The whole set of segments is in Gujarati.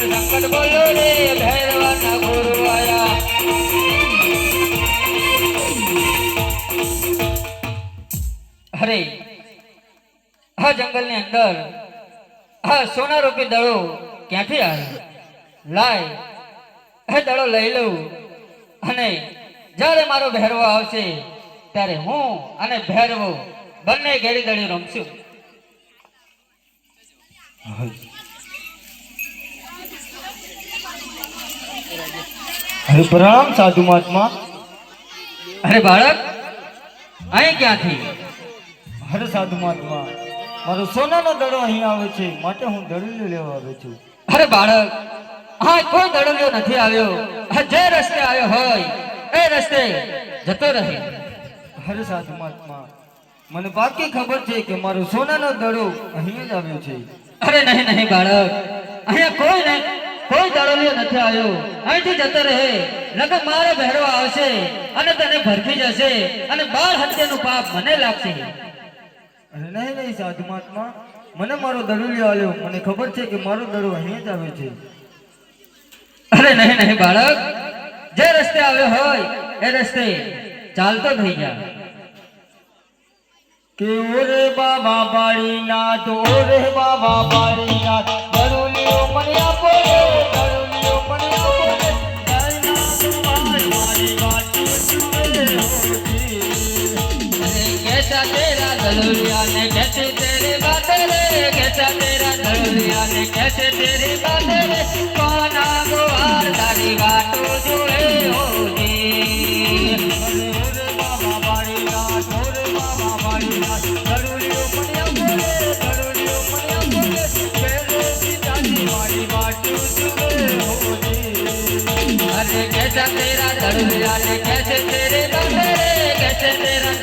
સંકટ બોલ્યો રે અંદર આ સોના રૂપી દડો ક્યાંથી આવ્યો લાય, એ દડો લઈ લઉં અને જ્યારે મારો ભેરવો આવશે, ત્યારે હું અને ભેરવો બંને ઘેરી દડી રમશું. હરે પ્રણામ સાધુ મહાત્મા. અરે બાળક અહીં ક્યાંથી? હરે સાધુ મહાત્મા મારો સોનાનો દડો અહીં આવે છે માટે હું દડલું લેવા આવ્યો છું. અરે બાળક હા કોઈ દડલિયો નથી આવ્યો. જે રસ્તે આવ્યો હોય એ રસ્તે જતો રહે. હરે સાધુ મહાત્મા મને બાકી ખબર છે કે મારો સોનાનો દડો અહીં જ આવ્યો છે. અરે નહીં નહીં બાળક અહીંયા કોઈ નહીં. કોઈ દડલિયો નથી આવ્યો. અહીંથી જતો રહે. નકર મારો ભેરવો આવશે અને તને ભરખી જશે અને બાળ હત્યાનું પાપ મને લાગશે. નહીં નહીં સાધુ મહાત્મા. મને મારો દડુલિયો આવ્યો મને ખબર છે કે મારો દડો અહીંયા જ આવે છે. અરે નહીં નહીં બાળક. જે રસ્તે આવ્યો હોય એ રસ્તે ચાલતો થઈ ગયા કેવો રે બાબા બાળીનાથ ઓરે બાબા બાળીનાથ. દડુલિયો મને दलुरिया ने कैसे तेरी बात रे कैसा तेरा दलुरिया ने कैसे तेरी बात रे कौन गुहार तारी गाटो जुए हो जी बाबा बाड़ी गाट रे बाबा बाड़ी गाट दलुरियो पड़िया बोले दलुरियो पड़िया बोले बेलो सीता जी बाड़ी गाटो जुए हो जी अरे कैसा तेरा दलुरिया ने कैसे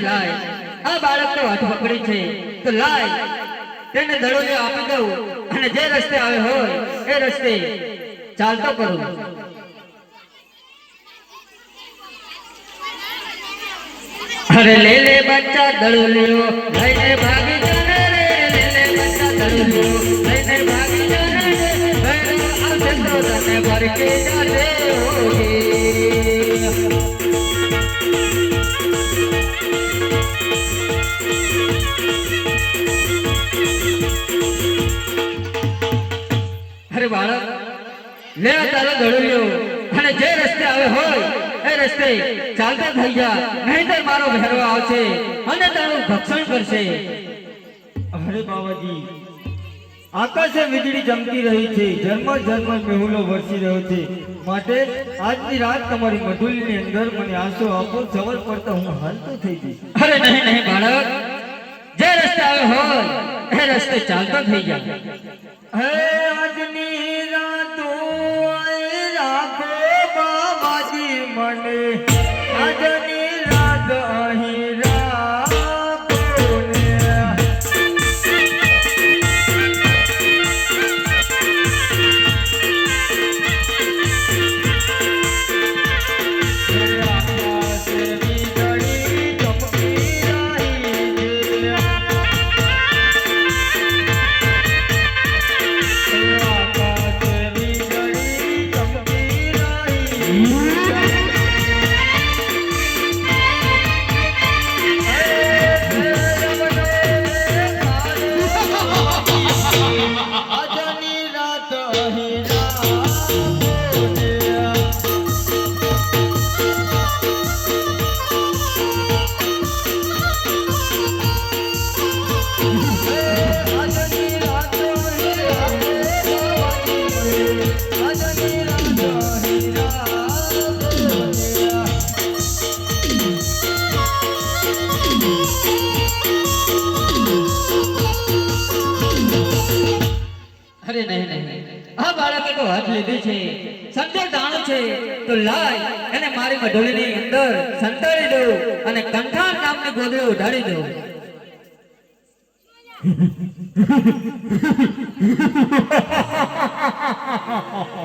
લાય. આ બાળક તો હાથ પકડી છે. તો લાય. તેને દડોલિયો આપી દઉં. અને જે રસ્તે આવે હોય, એ રસ્તે ચાલતો કરું અરે લે લે બચ્ચા દડોલિયો લઈને ભાગી જાને રે. લે લે બચ્ચા દડોલિયો લઈને ભાગી જાને રે. ભૈરવ આ તો તને ભરકે જાશે હોગી. લે તારે તારો દડોલિયો. અને જે રસ્તે આવે હોય એ રસ્તે ચાલતા થઈ જા. નહીતર મારો ભેરવો આવશે અને તારું ભક્ષણ કરશે. અરે બાબાજી આકાશે વીજળી ચમકી રહી છે. જન્મ જન્મ મેહુલો વરસી રહ્યો છે. માટે આજની રાત તમારી મધુલીની અંદર મને આંસુ આપો સવાર પડતા હું હાલતો થઈ જઈશ. અરે નહીં નહીં બાળક. જે રસ્તે આવે હોય એ રસ્તે ચાલતો થઈ જા. બાબાજી તો હાથ લીધી છે. સંજોગ દાણું છે. તો લાય એને મારી મઢોળીની અંદર સંતાડી દો અને કંઠાર નામની ગોદડી ઉઢાડી દઉં